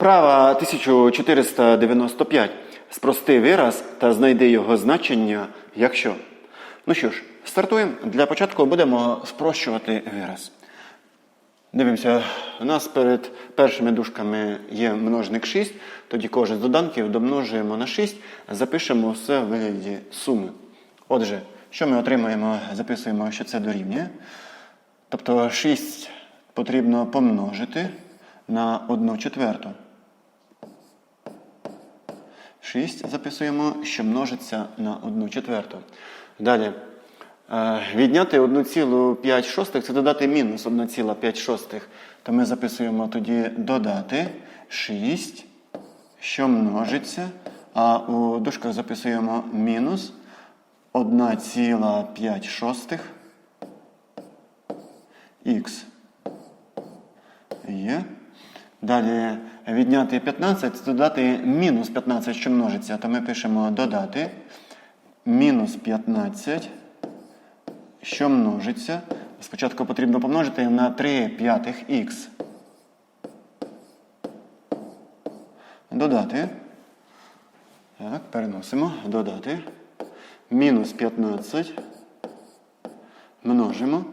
Вправа 1495. Спрости вираз та знайди його значення, якщо. Ну що ж, стартуємо. Для початку будемо спрощувати вираз. Дивимося, у нас перед першими дужками є множник 6, тоді кожен з доданків домножуємо на 6, запишемо все в вигляді суми. Отже, що ми отримаємо? Записуємо, що це дорівнює. Тобто 6 потрібно помножити на 1 четверту. 6 записуємо, що множиться на 1 четверту. Далі. Е, Відняти 1,5 шостих це додати мінус 1,5 шостих. То ми записуємо тоді додати 6, що множиться, а у дужках записуємо мінус 1,5 шостих х. Є. Далі відняти 15, додати мінус 15, що множиться, то ми пишемо додати мінус 15, що множиться. Спочатку потрібно помножити на 3 п'ятих х. Додати. Так, переносимо. Додати. Мінус 15. Множимо.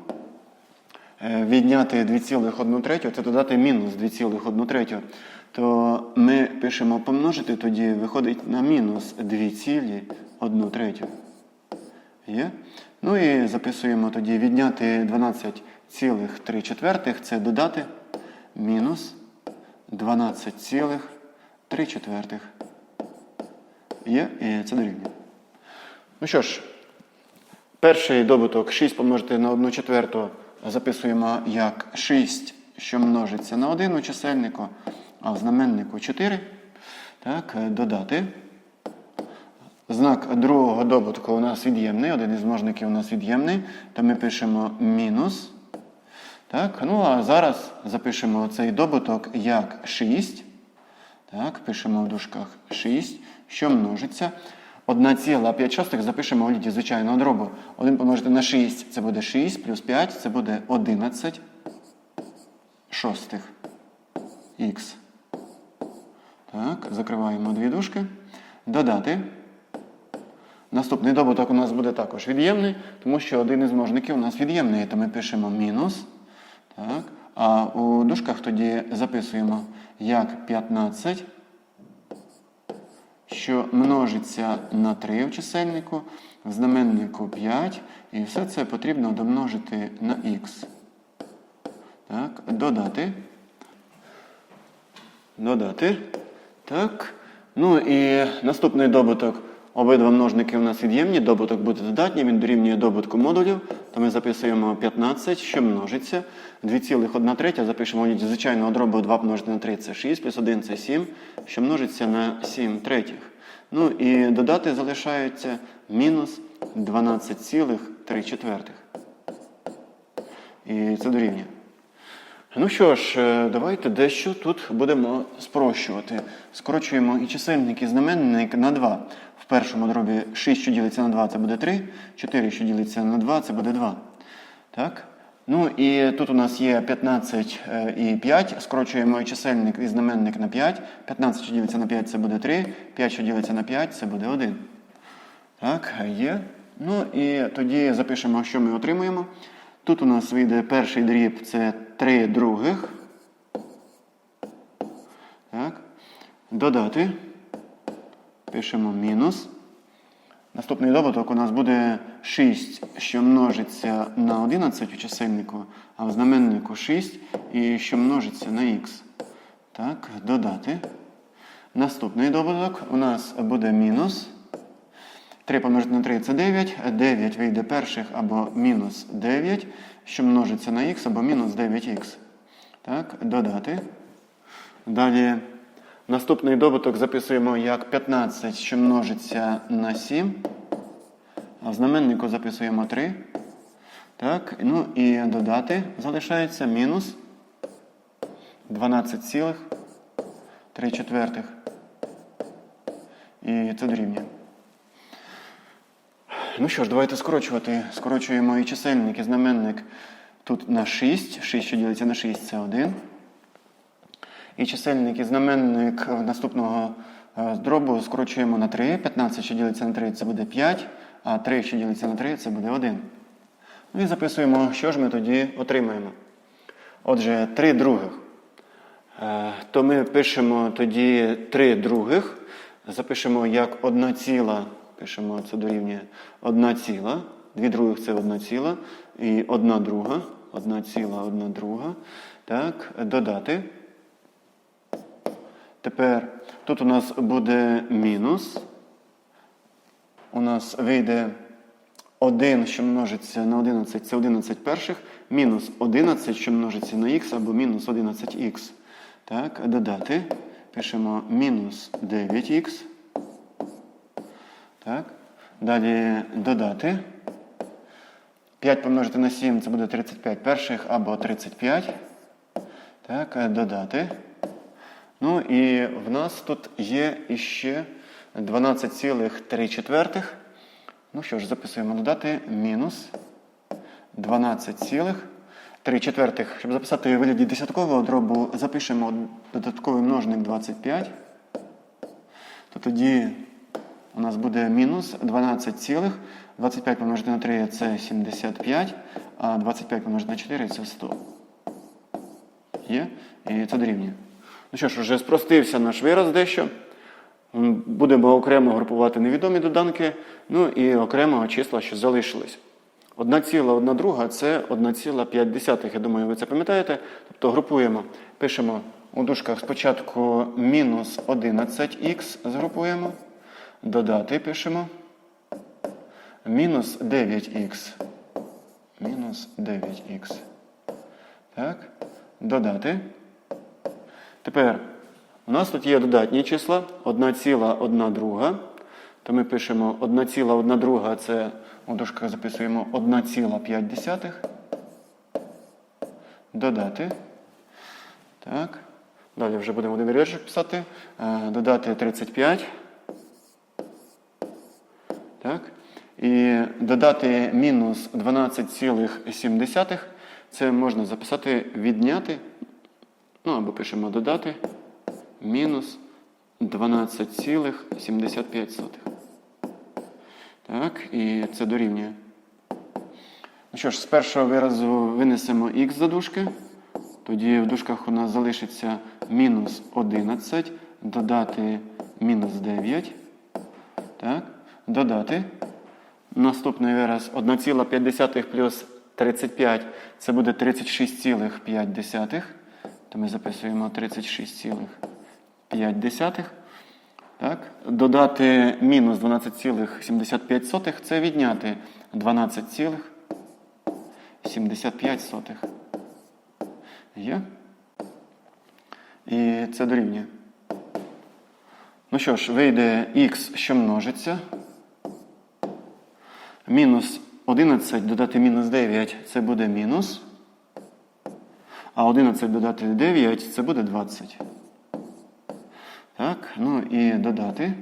Е, Відняти 2,1 третю, це додати мінус 2,1 третю. То ми пишемо помножити, тоді виходить на мінус 2,1 третю. Є? Ну і записуємо тоді відняти 12,3 четвертих, це додати мінус 12,3 четвертих. Є? І це дорівнює. Ну що ж, перший добуток 6 помножити на 1 четверту записуємо як 6, що множиться на 1 у чисельнику, а в знаменнику 4. Так, додати. Знак другого добутку у нас від'ємний, один із множників у нас від'ємний, то ми пишемо мінус. Так, ну а зараз запишемо цей добуток як 6. Так, пишемо в дужках 6, що множиться. 1,5 шостих запишемо у літі звичайного дробу. 1 помножити на 6 це буде 6, плюс 5 це буде 11 шостих х. Так, закриваємо дві дужки. Додати. Наступний добуток у нас буде також від'ємний, тому що один із множників у нас від'ємний, то ми пишемо мінус. Так. А у дужках тоді записуємо як 15, що множиться на 3 в чисельнику, в знаменнику 5, і все це потрібно домножити на х. Так, додати. Додати. Так. Ну і наступний добуток. Обидва множники у нас від'ємні, добуток буде додатній, він дорівнює добутку модулів. То ми записуємо 15, що множиться. 2,1 третя запишемо в звичайного дробу 2 помножити на 3 це 6, плюс 1 це 7, що множиться на 7 третіх. Ну і додати залишається мінус 12,3 четвертих. І це дорівнює. Ну що ж, е, давайте дещо тут будемо спрощувати. Скорочуємо і чисельник, і знаменник на 2. Першому дробі 6, що ділиться на 2, це буде 3. 4, що ділиться на 2, це буде 2. Так? Ну і тут у нас є 15 е, і 5. Скорочуємо чисельник і знаменник на 5. 15, що ділиться на 5, це буде 3. 5, що ділиться на 5, це буде 1. Так, є. Ну і тоді запишемо, що ми отримуємо. Тут у нас вийде перший дріб це 3 других. Так. Додати. Пишемо мінус. Наступний добуток у нас буде 6, що множиться на 11 у чисельнику, а в знаменнику 6 і що множиться на х. Так, додати. Наступний добуток у нас буде мінус. 3 помножити на 3 це 9. 9 вийде перших або мінус 9, що множиться на х або мінус 9х. Так, додати. Далі наступний добуток записуємо як 15, що множиться на 7. А в знаменнику записуємо 3. Так, ну і додати залишається мінус 12,3 четвертих. І це дорівнює. Ну що ж, давайте скорочувати. Скорочуємо і чисельник, і знаменник тут на 6. 6, що ділиться на 6, це 1. І чисельник і знаменник наступного е, дробу скорочуємо на 3. 15, що ділиться на 3, це буде 5, а 3, що ділиться на 3, це буде 1. Ну і записуємо, що ж ми тоді отримаємо. Отже, 3 других. Е, То ми пишемо тоді 3 других. Запишемо як 1 ціла, пишемо це дорівнює 1 ціла. 2 других це 1 ціла. І 1 друга. 1 ціла, 1 друга. Так, додати. Тепер тут у нас буде мінус. У нас вийде 1, що множиться на 11, це 11 перших, мінус 11, що множиться на х, або мінус 11х. Так, додати. Пишемо мінус 9х. Так. Далі додати. 5 помножити на 7 це буде 35 перших або 35. Так, додати. Ну і в нас тут є іще 12,3 четвертих. Ну що ж, записуємо додати мінус 12,3 четвертих. Щоб записати вигляді десяткового дробу, запишемо додатковий множник 25. То тоді у нас буде мінус 12 цілих. 25 помножити на 3 це 75, а 25 помножити на 4 це 100. Є? І це дорівнює. Ну що ж, вже спростився наш вираз дещо. Будемо окремо групувати невідомі доданки, ну і окремо числа, що залишились. Одна ціла, одна друга це 1,5. Я думаю, ви це пам'ятаєте. Тобто групуємо, пишемо у дужках спочатку мінус 11х згрупуємо, додати пишемо мінус 9х. Мінус 9х. Так, додати. Тепер у нас тут є додатні числа 1 ціла 1 друга. То ми пишемо 1 ціла 1 друга, це у дужках записуємо 1 ціла 5 десятих. Додати. Так. Далі вже будемо один рядочок писати. Е, Додати 35. Так. І додати мінус 12,7. Це можна записати відняти. Ну, або пишемо додати мінус 12,75. Так, і це дорівнює. Ну що ж, з першого виразу винесемо х за дужки. Тоді в дужках у нас залишиться мінус 11, додати мінус 9. Так, додати. Наступний вираз 1,5 плюс 35 це буде 36,5. То ми записуємо 36,5. Так? Додати мінус 12,75 це відняти 12,75. Є? І це дорівнює. Ну що ж, вийде х, що множиться. Мінус 11 додати мінус 9 це буде мінус. А 11 додати 9 це буде 20. Так, ну і додати.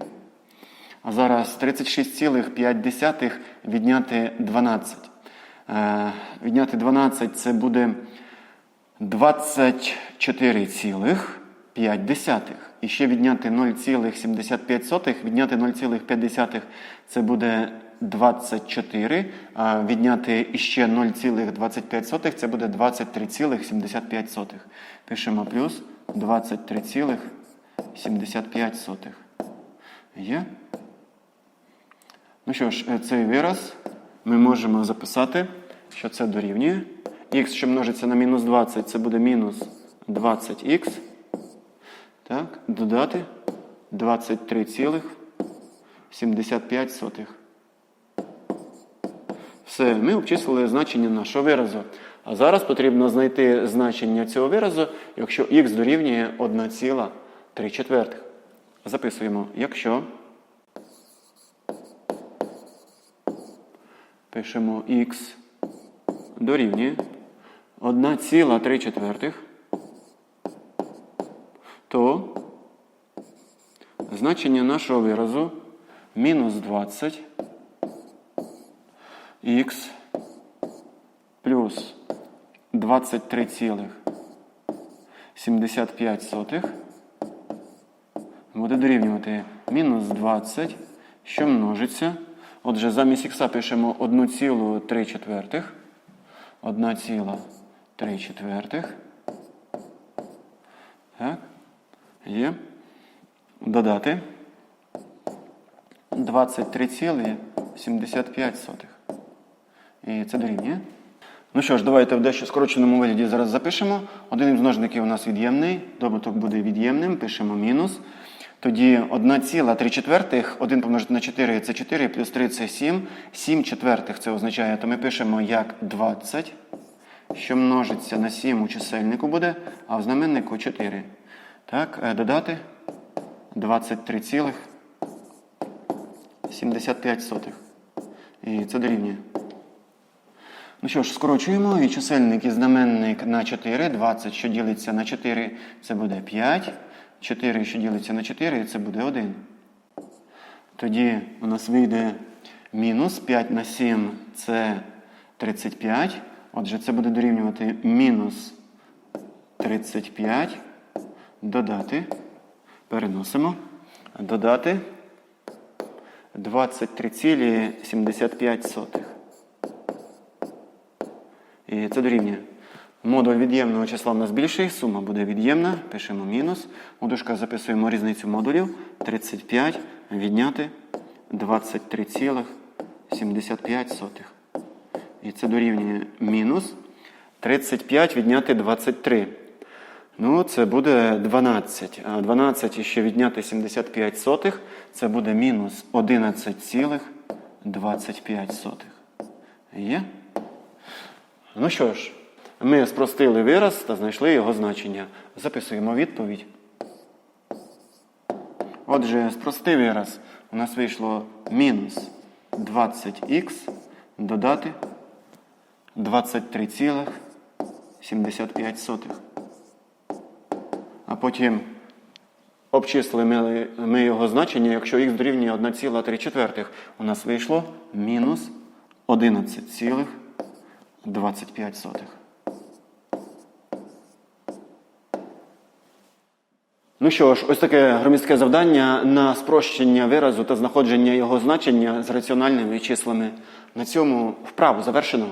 А зараз 36,5 відняти 12. Е, відняти 12 це буде 24,5. І ще відняти 0,75, відняти 0,5 це буде 24, відняти іще 0,25 це буде 23,75. Пишемо плюс 23,75. Є? Ну що ж, е, цей вираз ми можемо записати, що це дорівнює. Х, що множиться на мінус 20, це буде мінус 20х. Так, додати 23,75. Все, ми обчислили значення нашого виразу. А зараз потрібно знайти значення цього виразу, якщо х дорівнює 1,3 четвертих. Записуємо, якщо пишемо х дорівнює 1,3 четвертих, то значення нашого виразу мінус 20 х плюс 75 сотих буде дорівнювати мінус 20, що множиться. Отже, замість х пишемо 1,3 четвертих. 1,3 четвертих. Так. Є. Додати 23,75. І це дорівнює. Ну що ж, давайте в дещо скороченому вигляді зараз запишемо. Один із множників у нас від'ємний, добуток буде від'ємним, пишемо мінус. Тоді 1,3 четвертих, 1 помножити на 4 це 4, плюс 3 це 7. 7 четвертих це означає, то ми пишемо як 20, що множиться на 7 у чисельнику буде, а в знаменнику 4. Так, е, додати 23,75. І це дорівнює. Ну що ж, скорочуємо і чисельник і знаменник на 4. 20, що ділиться на 4, це буде 5. 4, що ділиться на 4, це буде 1. Тоді у нас вийде мінус 5 на 7 це 35. Отже, це буде дорівнювати мінус 35. Додати. Переносимо. Додати 23,75. І це дорівнює. Модуль від'ємного числа в нас більший, сума буде від'ємна, пишемо мінус. У дужках записуємо різницю модулів. 35 відняти 23,75. І це дорівнює мінус 35 відняти 23. Ну, це буде 12. А 12 і ще відняти 75 сотих, це буде мінус 11,25. Є? Ну що ж, ми спростили вираз та знайшли його значення. Записуємо відповідь. Отже, спростий вираз. У нас вийшло мінус 20х додати 23,75. А потім обчислили ми його значення, якщо х дорівнює 1,3. У нас вийшло мінус 11,25. Ну що ж, ось таке громістське завдання на спрощення виразу та знаходження його значення з раціональними числами. На цьому вправу завершено.